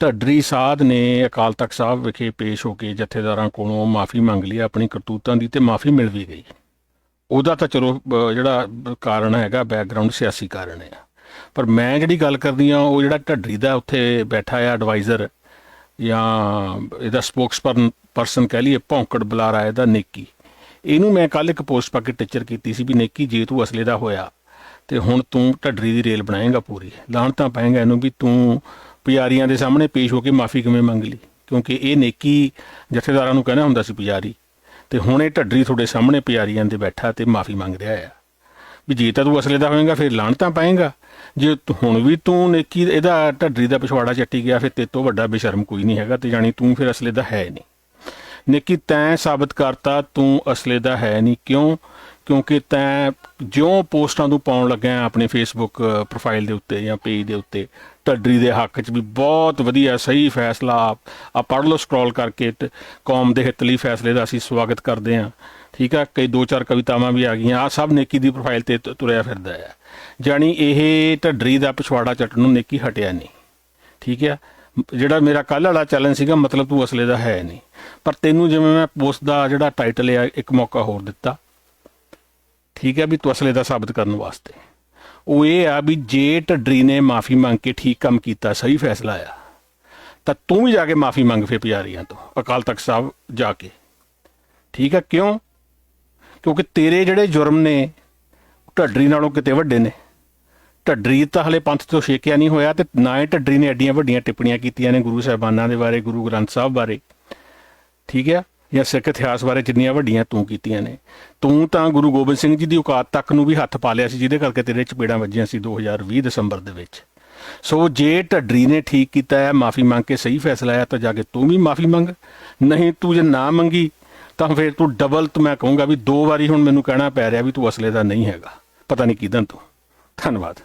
ਢੱਡਰੀ ਸਾਧ ਨੇ ਅਕਾਲ ਤਖਤ ਸਾਹਿਬ ਵਿਖੇ ਪੇਸ਼ ਹੋ ਕੇ ਜਥੇਦਾਰਾਂ ਕੋਲੋਂ ਮਾਫੀ ਮੰਗ ਲਈ, ਆਪਣੀ ਕਰਤੂਤਾਂ ਦੀ ਤੇ ਮਾਫੀ ਮਿਲ ਵੀ ਗਈ। ਉਹਦਾ ਤਾਂ ਚਲੋ ਜਿਹੜਾ ਕਾਰਨ ਹੈਗਾ ਬੈਕਗ੍ਰਾਉਂਡ ਸਿਆਸੀ ਕਾਰਨ ਹੈ। ਪਰ ਮੈਂ ਜਿਹੜੀ ਗੱਲ ਕਰਦੀ ਆ ਉਹ ਜਿਹੜਾ ਢੱਡਰੀ ਦਾ ਉੱਥੇ ਬੈਠਾ ਆ ਐਡਵਾਈਜ਼ਰ ਜਾਂ ਇਹਦਾ ਸਪੋਕਸਪਰਸਨ ਪਰਸਨ ਕਹਿ ਲਈਏ, ਭੌਂਕੜ ਬੁਲਾਰਾ ਇਹਦਾ ਨੇਕੀ। ਇਹਨੂੰ ਮੈਂ ਕੱਲ ਇੱਕ ਪੋਸਟ ਪਾ ਕੇ ਟੀਚਰ ਕੀਤੀ ਸੀ ਵੀ ਨੇਕੀ, ਜੇ ਤੂੰ ਅਸਲੇ ਦਾ ਹੋਇਆ, ਤੇ ਹੁਣ ਤੂੰ ਢੱਡਰੀ ਦੀ ਰੇਲ ਬਣਾਏਗਾ ਪੂਰੀ। ਲਾਣ ਤਾਂ ਪਾਏਗਾ ਇਹਨੂੰ ਵੀ ਤੂੰ ਪੁਜਾਰੀਆਂ ਦੇ ਸਾਹਮਣੇ ਪੇਸ਼ ਹੋ ਕੇ ਮਾਫੀ ਕਿਵੇਂ ਮੰਗ ਲਈ? ਕਿਉਂਕਿ ਇਹ ਨੇਕੀ ਜਥੇਦਾਰਾਂ ਨੂੰ ਕਹਿਣਾ ਹੁੰਦਾ ਸੀ ਪੁਜਾਰੀ। ਤੇ ਹੁਣ ਇਹ ਢੱਡਰੀ ਤੁਹਾਡੇ ਸਾਹਮਣੇ ਪੁਜਾਰੀਆਂ ਦੇ ਬੈਠਾ ਤੇ ਮਾਫੀ ਮੰਗ ਰਿਹਾ ਆ। ਵੀ ਜੇ ਤਾਂ ਤੂੰ ਅਸਲੇ ਦਾ ਹੋਏਗਾ, ਫਿਰ ਲਾਣ ਤਾਂ ਪਾਏਗਾ। ਜੇ ਹੁਣ ਵੀ ਤੂੰ ਨੇਕੀ ਇਹਦਾ ਢੱਡਰੀ ਦਾ ਪਿਛਵਾੜਾ ਚੱਟੀ ਗਿਆ, ਫਿਰ ਤੇਰੇ ਤੋਂ ਵੱਡਾ ਬੇਸ਼ਰਮ ਕੋਈ ਨਹੀਂ ਹੈਗਾ ਤੇ ਜਾਣੀ ਤੂੰ ਫਿਰ ਅਸਲੇ ਦਾ ਹੈ ਨਹੀਂ। ਨੇਕੀ ਤੈਂ ਸਾਬਤ ਕਰਤਾ, ਤੂੰ ਅਸਲੇ ਦਾ ਹੈ ਨਹੀਂ। ਕਿਉਂ? ਕਿਉਂਕਿ ਤੈਂ ਜਿਉਂ ਪੋਸਟਾਂ ਨੂੰ ਪਾਉਣ ਲੱਗਿਆ ਆਪਣੇ ਫੇਸਬੁੱਕ ਪ੍ਰੋਫਾਈਲ ਦੇ ਉੱਤੇ ਜਾਂ ਪੇਜ ਦੇ ਉੱਤੇ, ਢੱਡਰੀ ਦੇ ਹੱਕ 'ਚ ਵੀ ਬਹੁਤ ਵਧੀਆ, ਸਹੀ ਫੈਸਲਾ ਆ ਪੜ੍ਹ ਲਓ ਸਕਰੋਲ ਕਰਕੇ ਤੇ ਕੌਮ ਦੇ ਹਿੱਤ ਲਈ ਫੈਸਲੇ ਦਾ ਅਸੀਂ ਸਵਾਗਤ ਕਰਦੇ ਹਾਂ। ਠੀਕ ਆ? ਕਈ ਦੋ ਚਾਰ ਕਵਿਤਾਵਾਂ ਵੀ ਆ ਗਈਆਂ। ਆ ਸਭ ਨੇਕੀ ਦੀ ਪ੍ਰੋਫਾਈਲ ਤੇ ਤ- ਤੁਰਿਆ ਫਿਰਦਾ ਹੈ ਜਾਣੀ ਇਹ ਢੱਡਰੀ ਦਾ ਪਿਛਵਾੜਾ ਚੱਟਣ ਨੂੰ ਨੇਕੀ ਹਟਿਆ ਨਹੀਂ। ਠੀਕ ਆ? ਜਿਹੜਾ ਮੇਰਾ ਕੱਲ ਵਾਲਾ ਚੈਲੰਜ ਸੀਗਾ, ਮਤਲਬ ਤੂੰ ਅਸਲੇ ਦਾ ਹੈ ਨਹੀਂ। ਪਰ ਤੈਨੂੰ ਜਿਵੇਂ ਮੈਂ ਪੋਸਟ ਦਾ ਜਿਹੜਾ ਟਾਈਟਲ ਆ, ਇੱਕ ਮੌਕਾ ਹੋਰ ਦਿੱਤਾ। ਠੀਕ ਹੈ ਵੀ ਤੂੰ ਅਸਲੇ ਦਾ ਸਾਬਤ ਕਰਨ ਵਾਸਤੇ। ਉਹ ਇਹ ਆ ਵੀ ਜੇ ਢੱਡਰੀ ਨੇ ਮਾਫੀ ਮੰਗ ਕੇ ਠੀਕ ਕੰਮ ਕੀਤਾ, ਸਹੀ ਫੈਸਲਾ ਆ ਤਾਂ ਤੂੰ ਵੀ ਜਾ ਕੇ ਮਾਫੀ ਮੰਗ ਫੇ ਪੁਜਾਰੀਆਂ ਤੋਂ, ਅਕਾਲ ਤਖਤ ਸਾਹਿਬ ਜਾ ਕੇ। ਠੀਕ ਹੈ, ਕਿਉਂ? ਕਿਉਂਕਿ ਤੇਰੇ ਜਿਹੜੇ ਜੁਰਮ ਨੇ, ਢੱਡਰੀ ਨਾਲੋਂ ਕਿਤੇ ਵੱਡੇ ਨੇ। ਢੱਡਰੀ ਤਾਂ ਹਲੇ ਪੰਥ ਤੋਂ ਛੇਕਿਆ ਨਹੀਂ ਹੋਇਆ ਤੇ ਨਾ ਹੀ ਢੱਡਰੀ ਨੇ ਐਡੀਆਂ ਵੱਡੀਆਂ ਟਿੱਪਣੀਆਂ ਕੀਤੀਆਂ ਨੇ ਗੁਰੂ ਸਾਹਿਬਾਨਾਂ ਦੇ ਬਾਰੇ, ਗੁਰੂ ਗ੍ਰੰਥ ਸਾਹਿਬ ਬਾਰੇ। ਠੀਕ ਹੈ? ਜਾਂ ਸਿੱਖ ਇਤਿਹਾਸ ਬਾਰੇ ਜਿੰਨੀਆਂ ਵੱਡੀਆਂ ਤੂੰ ਕੀਤੀਆਂ ਨੇ। ਤੂੰ ਤਾਂ ਗੁਰੂ ਗੋਬਿੰਦ ਸਿੰਘ ਜੀ ਦੀ ਔਕਾਤ ਤੱਕ ਨੂੰ ਵੀ ਹੱਥ ਪਾ ਲਿਆ ਸੀ, ਜਿਹਦੇ ਕਰਕੇ ਤੇਰੇ ਚਪੇੜਾਂ ਵੱਜੀਆਂ ਸੀ 2020 ਦਸੰਬਰ ਦੇ ਵਿੱਚ। ਸੋ ਜੇ ਢੱਡਰੀ ਨੇ ਠੀਕ ਕੀਤਾ ਹੈ, ਮਾਫੀ ਮੰਗ ਕੇ ਸਹੀ ਫੈਸਲਾ ਆਇਆ, ਤਾਂ ਜਾ ਕੇ ਤੂੰ ਵੀ ਮਾਫੀ ਮੰਗ। ਨਹੀਂ ਤੂੰ ਜੇ ਨਾ ਮੰਗੀ, ਤਾਂ ਫਿਰ ਤੂੰ ਡਬਲ ਤੇ ਮੈਂ ਕਹੂੰਗਾ ਵੀ ਦੋ ਵਾਰੀ ਹੁਣ ਮੈਨੂੰ ਕਹਿਣਾ ਪੈ ਰਿਹਾ ਵੀ ਤੂੰ ਅਸਲੇ ਦਾ ਨਹੀਂ ਹੈਗਾ। ਪਤਾ ਨਹੀਂ ਕਿਦਾਂ ਤੂੰ। ਧੰਨਵਾਦ।